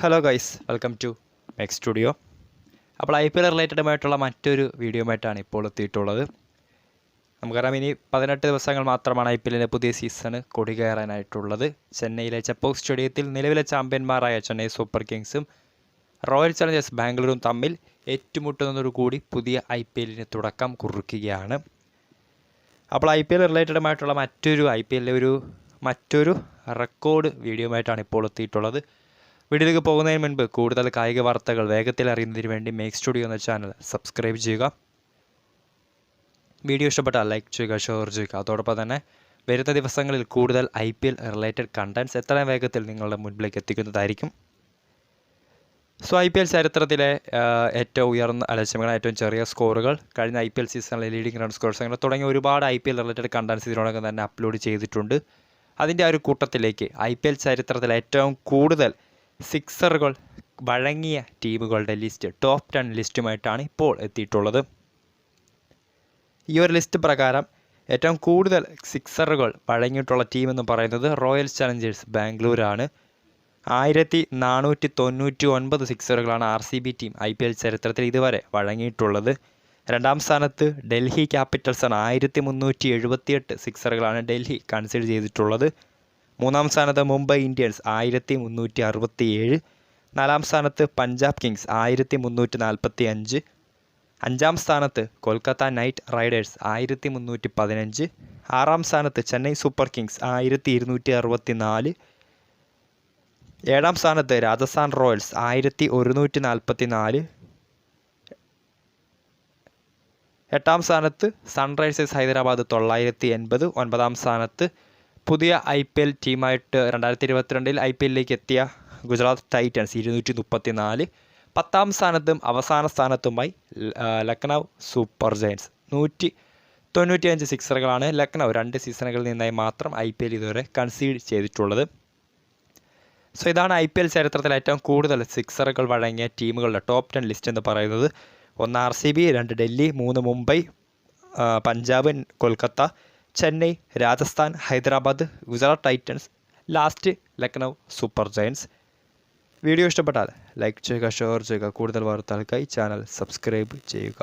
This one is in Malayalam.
Hello guys welcome to make studio അപ്പോൾ ഐ പി എൽ റിലേറ്റഡുമായിട്ടുള്ള മറ്റൊരു വീഡിയോയുമായിട്ടാണ് ഇപ്പോൾ എത്തിയിട്ടുള്ളത്. നമുക്കറിയാം ഇനി പതിനെട്ട് ദിവസങ്ങൾ മാത്രമാണ് ഐ പി എല്ലിന്റെ പുതിയ സീസണ് കൊടികയറാനായിട്ടുള്ളത് ചെന്നൈയിലെ ചെപ്പോക് സ്റ്റേഡിയത്തിൽ നിലവിലെ ചാമ്പ്യന്മാരായ ചെന്നൈ സൂപ്പർ കിങ്സും റോയൽ ചലഞ്ചേഴ്സ് ബാംഗ്ലൂരും തമ്മിൽ ഏറ്റുമുട്ടുന്നതോടുകൂടി പുതിയ ഐ പി എല്ലിന് തുടക്കം കുറിക്കുകയാണ്. അപ്പോൾ ഐ പി എൽ റിലേറ്റഡുമായിട്ടുള്ള മറ്റൊരു ഐ പി എല്ലിലെ ഒരു മറ്റൊരു റെക്കോർഡ് വീഡിയോയുമായിട്ടാണ് ഇപ്പോൾ എത്തിയിട്ടുള്ളത്. വീഡിയോയിലേക്ക് പോകുന്നതിന് മുൻപ് കൂടുതൽ കായിക വാർത്തകൾ വേഗത്തിൽ അറിയുന്നതിന് വേണ്ടി മേക്ക് സ്റ്റുഡിയോ എന്ന ചാനൽ സബ്സ്ക്രൈബ് ചെയ്യുക. വീഡിയോ ഇഷ്ടപ്പെട്ടാൽ ലൈക്ക് ചെയ്യുക ഷെയർ ചെയ്യുക. അതോടൊപ്പം തന്നെ വരുന്ന ദിവസങ്ങളിൽ കൂടുതൽ I P L related contents എത്രയും വേഗത്തിൽ നിങ്ങളുടെ മുൻപിലേക്ക് എത്തിക്കുന്നതായിരിക്കും. സോ ഐ പി എൽ ചരിത്രത്തിലെ ഏറ്റവും ഉയർന്ന അലക്ഷ്യങ്ങൾ ഏറ്റവും ചെറിയ സ്കോറുകൾ കഴിഞ്ഞ ഐ പി എൽ സീസണിലെ ലീഡിംഗ് റൺ സ്കോർസ് അങ്ങനെ തുടങ്ങിയ ഒരുപാട് I P L related contents ഇതിനോടൊപ്പം തന്നെ അപ്ലോഡ് ചെയ്തിട്ടുണ്ട്. അതിന്റെ ആ ഒരു കൂട്ടത്തിലേക്ക് ഐ പി എൽ ചരിത്രത്തിൽ ഏറ്റവും കൂടുതൽ സിക്സറുകൾ വഴങ്ങിയ ടീമുകളുടെ ലിസ്റ്റ് ടോപ്പ് ടെൻ ലിസ്റ്റുമായിട്ടാണ് ഇപ്പോൾ എത്തിയിട്ടുള്ളത്. ഈ ഒരു ലിസ്റ്റ് പ്രകാരം ഏറ്റവും കൂടുതൽ സിക്സറുകൾ വഴങ്ങിയിട്ടുള്ള ടീം എന്ന് പറയുന്നത് റോയൽ ചലഞ്ചേഴ്സ് ബാംഗ്ലൂരാണ്. ആയിരത്തി നാനൂറ്റി തൊണ്ണൂറ്റി ഒൻപത് സിക്സറുകളാണ് R C B team I P L ചരിത്രത്തിൽ ഇതുവരെ വഴങ്ങിയിട്ടുള്ളത്. രണ്ടാം സ്ഥാനത്ത് ഡൽഹി ക്യാപിറ്റൽസാണ് ആയിരത്തി മുന്നൂറ്റി എഴുപത്തിയെട്ട് സിക്സറുകളാണ് ഡൽഹി കൺസിഡർ ചെയ്തിട്ടുള്ളത്. മൂന്നാം സ്ഥാനത്ത് മുംബൈ ഇന്ത്യൻസ് ആയിരത്തി മുന്നൂറ്റി അറുപത്തി ഏഴ് നാലാം സ്ഥാനത്ത് പഞ്ചാബ് കിങ്സ് ആയിരത്തി മുന്നൂറ്റി നാൽപ്പത്തി അഞ്ച് അഞ്ചാം സ്ഥാനത്ത് കൊൽക്കത്ത നൈറ്റ് റൈഡേഴ്സ് ആയിരത്തി മുന്നൂറ്റി പതിനഞ്ച് ആറാം സ്ഥാനത്ത് ചെന്നൈ സൂപ്പർ കിങ്സ് ആയിരത്തി ഇരുന്നൂറ്റി അറുപത്തി നാല് ഏഴാം സ്ഥാനത്ത് രാജസ്ഥാൻ റോയൽസ് ആയിരത്തി ഒരുന്നൂറ്റി നാൽപ്പത്തി നാല് എട്ടാം സ്ഥാനത്ത് സൺറൈസേഴ്സ് ഹൈദരാബാദ് തൊള്ളായിരത്തി എൺപത് ഒൻപതാം സ്ഥാനത്ത് പുതിയ ഐ പി എൽ ടീമായിട്ട് രണ്ടായിരത്തി ഇരുപത്തിരണ്ടിൽ ഐ പി എല്ലിലേക്ക് എത്തിയ ഗുജറാത്ത് ടൈറ്റൻസ് ഇരുന്നൂറ്റി മുപ്പത്തി നാല് പത്താം സ്ഥാനത്തും അവസാന സ്ഥാനത്തുമായി ലക്നൗ സൂപ്പർ ജയൻസ്. നൂറ്റി തൊണ്ണൂറ്റിയഞ്ച് സിക്സറുകളാണ് ലക്നൗ രണ്ട് സീസണുകളിൽ നിന്നായി മാത്രം ഐ പി എൽ ഇതുവരെ കൺസീഡ് ചെയ്തിട്ടുള്ളത്. സോ ഇതാണ് ഐ പി എൽ ചരിത്രത്തിൽ ഏറ്റവും കൂടുതൽ സിക്സറുകൾ വഴങ്ങിയ ടീമുകളുടെ ടോപ്പ് ടെൻ ലിസ്റ്റ് എന്ന് പറയുന്നത്. ഒന്ന് ആർ സി ബി രണ്ട് ഡൽഹി മൂന്ന് Mumbai Punjab Kolkata Chennai Rajasthan Hyderabad Gujarat titans last Lucknow super giants. Video ഇഷ്ടപ്പെട്ടാൽ ലൈക്ക് ചെയ്യുക ഷെയർ ചെയ്യുക കൂടുതൽ വാർത്തകൾക്കായി ചാനൽ സബ്സ്ക്രൈബ് ചെയ്യുക.